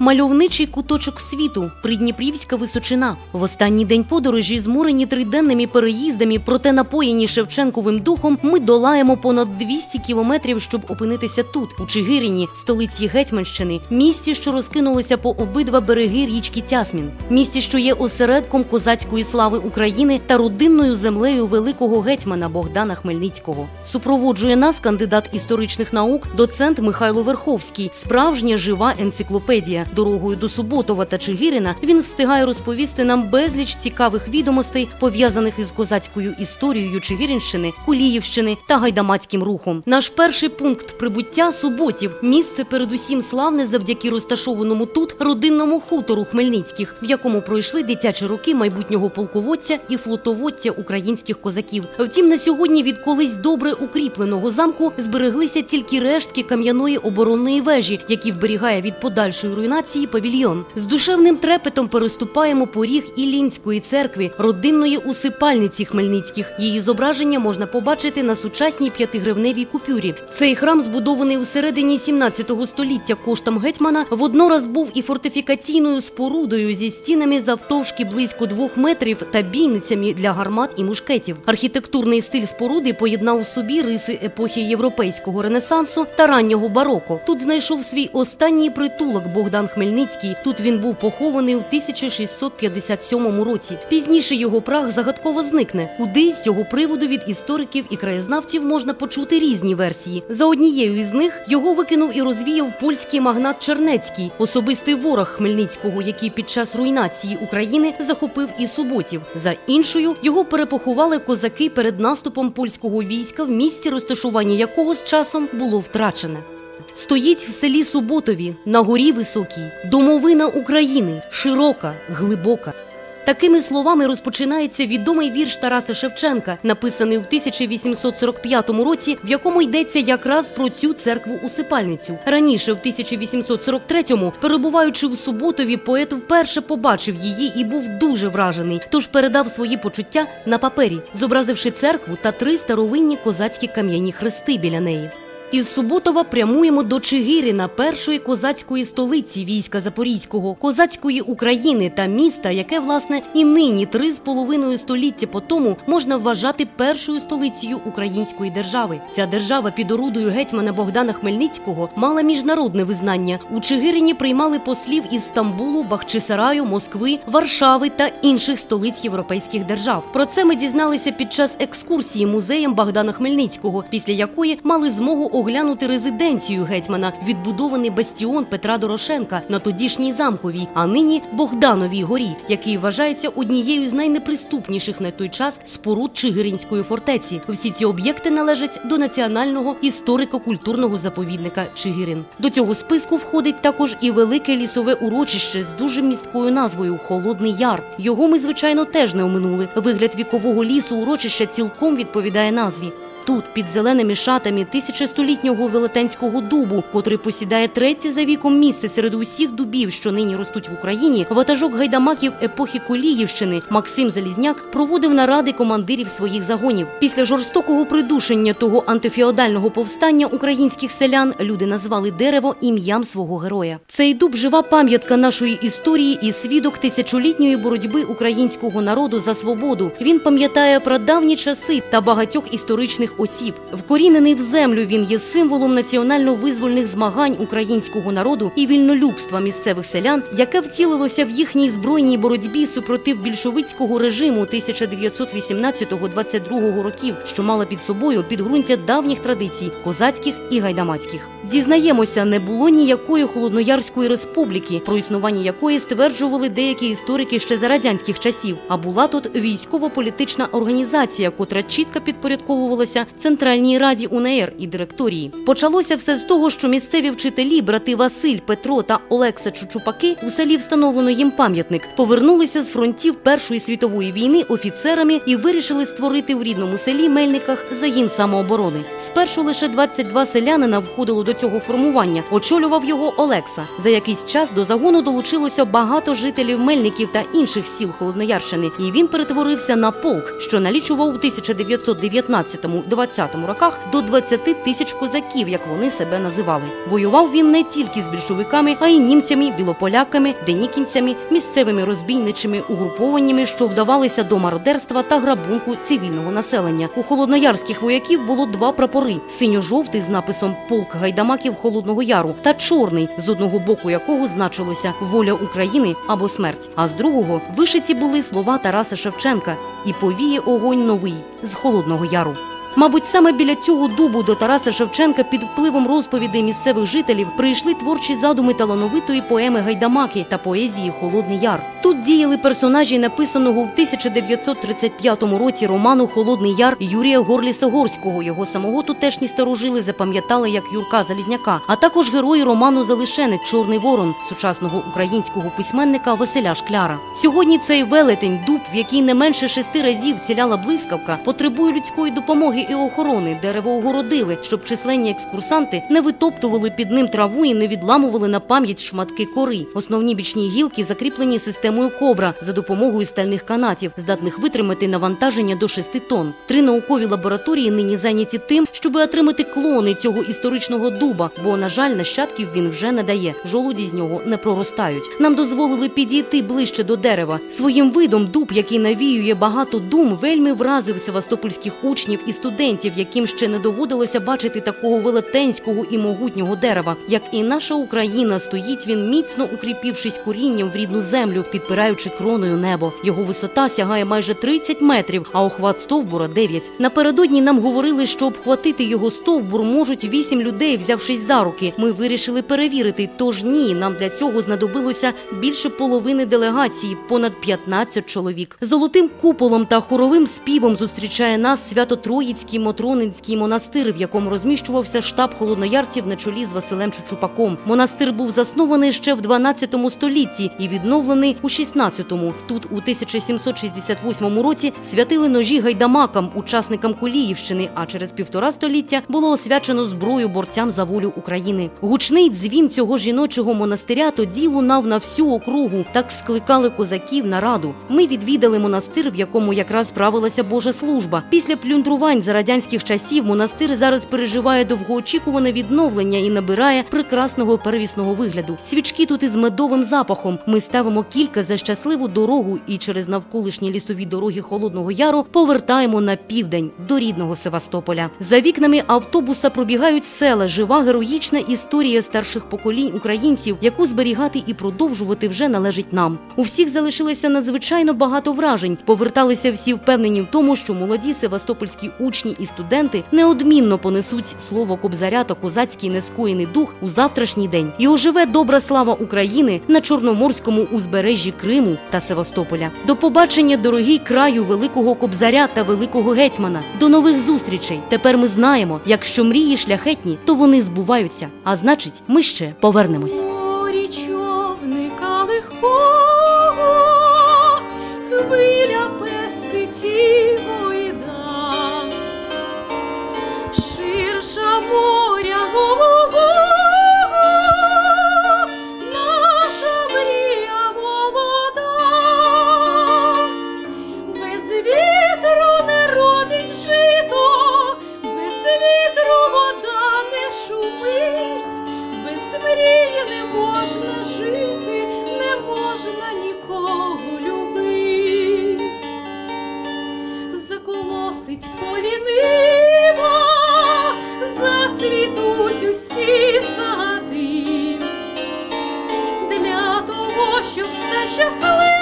Мальовничий куточок світу, придніпрівська височина. В останній день подорожі, змурені триденними переїздами, проте напоєні Шевченковим духом, ми долаємо понад 200 кілометрів, щоб опинитися тут, у Чигирині, столиці Гетьманщини, місті, що розкинулося по обидва береги річки Тясмін, місті, що є осередком козацької слави України та родинною землею великого гетьмана Богдана Хмельницького. Супроводжує нас кандидат історичних наук, доцент Михайло Верховський, справжня жива енциклопедія. Дорогою до Суботова та Чигирина він встигає розповісти нам безліч цікавих відомостей, пов'язаних із козацькою історією Чигиринщини, Куліївщини та гайдамацьким рухом. Наш перший пункт прибуття суботів місце передусім славне завдяки розташованому тут родинному хутору Хмельницьких, в якому пройшли дитячі роки майбутнього полководця і флотоводця українських козаків. Втім, на сьогодні від колись добре укріпленого замку збереглися тільки рештки кам'яної оборонної вежі, які вберігає від подальшої руйнації павільйон. З душевним трепетом переступаємо поріг Іллінської церкви, родинної усипальниці Хмельницьких. Її зображення можна побачити на сучасній п'ятигривневій купюрі. Цей храм, збудований у середині 17 століття коштом гетьмана, воднораз був і фортифікаційною спорудою зі стінами завтовшки близько двох метрів та бійницями для гармат і мушкетів. Архітектурний стиль споруди поєднав у собі риси епохи європейського ренесансу та раннього бароко. Тут знайшов свій останній притулок Богдан Хмельницький. Тут він був похований у 1657 році. Пізніше його прах загадково зникне. Куди з цього приводу від істориків і краєзнавців можна почути різні версії. За однією із них його викинув і розвіяв польський магнат Чернецький, особистий ворог Хмельницького, який під час руйнації України захопив і суботів. За іншою його перепоховали козаки перед наступом польського війська, в місці розташування якого з часом було втрачене. Стоїть в селі Суботові на горі високій, домовина України, широка, глибока. Такими словами розпочинається відомий вірш Тараса Шевченка, написаний у 1845 році, в якому йдеться якраз про цю церкву усипальницю. Раніше, в 1843-му, перебуваючи в Суботові, поет вперше побачив її і був дуже вражений. Тож передав свої почуття на папері, зобразивши церкву та три старовинні козацькі кам'яні хрести біля неї. Із Суботова прямуємо до Чигирина, першої козацької столиці війська Запорізького, козацької України та міста, яке власне і нині три з половиною століття по тому можна вважати першою столицею української держави. Ця держава під орудою гетьмана Богдана Хмельницького мала міжнародне визнання. У Чигирині приймали послів із Стамбулу, Бахчисараю, Москви, Варшави та інших столиць європейських держав. Про це ми дізналися під час екскурсії музеєм Богдана Хмельницького, після якої мали змогу оглянути резиденцію гетьмана, відбудований бастіон Петра Дорошенка на тодішній замковій, а нині Богдановій горі, який вважається однією з найнеприступніших на той час споруд Чигиринської фортеці. Всі ці об'єкти належать до національного історико-культурного заповідника Чигирин. До цього списку входить також і велике лісове урочище з дуже місткою назвою Холодний Яр. Його ми, звичайно, теж не оминули. Вигляд вікового лісу урочища цілком відповідає назві. Тут, під зеленими шатами тисячестолітнього велетенського дубу, котрий посідає третє за віком місце серед усіх дубів, що нині ростуть в Україні, ватажок гайдамаків епохи Коліївщини Максим Залізняк проводив наради командирів своїх загонів. Після жорстокого придушення того антифеодального повстання українських селян люди назвали дерево ім'ям свого героя. Цей дуб жива пам'ятка нашої історії і свідок тисячолітньої боротьби українського народу за свободу. Він пам'ятає про давні часи та багатьох історичних осіб. Вкорінений в землю він є символом національно-визвольних змагань українського народу і вільнолюбства місцевих селян, яке втілилося в їхній збройній боротьбі супротив більшовицького режиму 1918-22 років, що мала під собою підґрунтя давніх традицій козацьких і гайдамацьких. Дізнаємося, не було ніякої холодноярської республіки, про існування якої стверджували деякі історики ще за радянських часів. А була тут військово-політична організація, котра чітко підпорядковувалася Центральній раді УНР і директорії. Почалося все з того, що місцеві вчителі, брати Василь, Петро та Олекса Чучупаки у селі встановлено їм пам'ятник, повернулися з фронтів Першої світової війни офіцерами і вирішили створити в рідному селі Мельниках загін самооборони. Спершу лише 22 селянина входило до цього формування. Очолював його Олекса. За якийсь час до загону долучилося багато жителів Мельників та інших сіл Холодноярщини, і він перетворився на полк, що налічував у 1919-20 19-20 роках до 20 тисяч козаків, як вони себе називали. Воював він не тільки з більшовиками, а й німцями, білополяками, денікінцями, місцевими розбійничими угрупованнями, що вдавалися до мародерства та грабунку цивільного населення. У холодноярських вояків було два прапори: синьо-жовтий з написом Полк гайдамаків Холодного Яру та чорний, з одного боку якого значилося воля України або смерть. А з другого вишиті були слова Тараса Шевченка і повіє огонь новий з Холодного Яру. Мабуть, саме біля цього дубу до Тараса Шевченка під впливом розповідей місцевих жителів прийшли творчі задуми талановитої поеми Гайдамаки та поезії Холодний Яр. Тут діяли персонажі написаного в 1935 році роману Холодний Яр Юрія Горліса-Горського. Його самого тутешні старожили запам'ятали як Юрка Залізняка, а також герої роману Залишенець Чорний Ворон сучасного українського письменника Василя Шкляра. Сьогодні цей велетень, дуб, в який не менше шести разів ціляла блискавка, потребує людської допомоги і охорони. Дерево огородили, щоб численні екскурсанти не витоптували під ним траву і не відламували на пам'ять шматки кори. Основні бічні гілки закріплені системою кобра за допомогою стальних канатів, здатних витримати навантаження до 6 тонн. Три наукові лабораторії нині зайняті тим, щоб отримати клони цього історичного дуба, бо, на жаль, нащадків він вже не дає. Жолуді з нього не проростають. Нам дозволили підійти ближче до дерева. Своїм видом дуб, який навіює багато дум, вельми вразив севастопольських учнів і студентів, яким ще не доводилося бачити такого велетенського і могутнього дерева. Як і наша Україна, стоїть він міцно укріпівшись корінням в рідну землю, підпираючи кроною небо. Його висота сягає майже 30 метрів, а охват стовбура 9. Напередодні нам говорили, що обхватити його стовбур можуть 8 людей, взявшись за руки. Ми вирішили перевірити. Тож ні, нам для цього знадобилося більше половини делегації, понад 15 чоловік. Золотим куполом та хоровим співом зустрічає нас Свято-Троїцький Мотронинський монастир, в якому розміщувався штаб холодноярців на чолі з Василем Чучупаком. Монастир був заснований ще в 12 столітті і відновлений у 16-му. Тут у 1768 році святили ножі гайдамакам, учасникам Куліївщини. А через півтора століття було освячено зброю борцям за волю України. Гучний дзвін цього жіночого монастиря тоді лунав на всю округу. Так скликали козаків на раду. Ми відвідали монастир, в якому якраз правилася Божа служба. Після плюндрувань за радянських часів монастир зараз переживає довгоочікуване відновлення і набирає прекрасного первісного вигляду. Свічки тут із медовим запахом. Ми ставимо кілька за щасливу дорогу і через навколишні лісові дороги Холодного Яру повертаємо на південь до рідного Севастополя. За вікнами автобуса пробігають села, жива героїчна історія старших поколінь українців, яку зберігати і продовжувати вже належить нам. У всіх залишилося надзвичайно багато вражень. Поверталися всі впевнені в тому, що молоді севастопольські учні і студенти неодмінно понесуть слово кобзаря та козацький нескоєний дух у завтрашній день. І оживе добра слава України на чорноморському узбережжі Криму та Севастополя. До побачення, дорогий краю великого кобзаря та великого гетьмана. До нових зустрічей. Тепер ми знаємо, якщо мрії шляхетні, то вони збуваються. А значить, ми ще повернемось. щастя.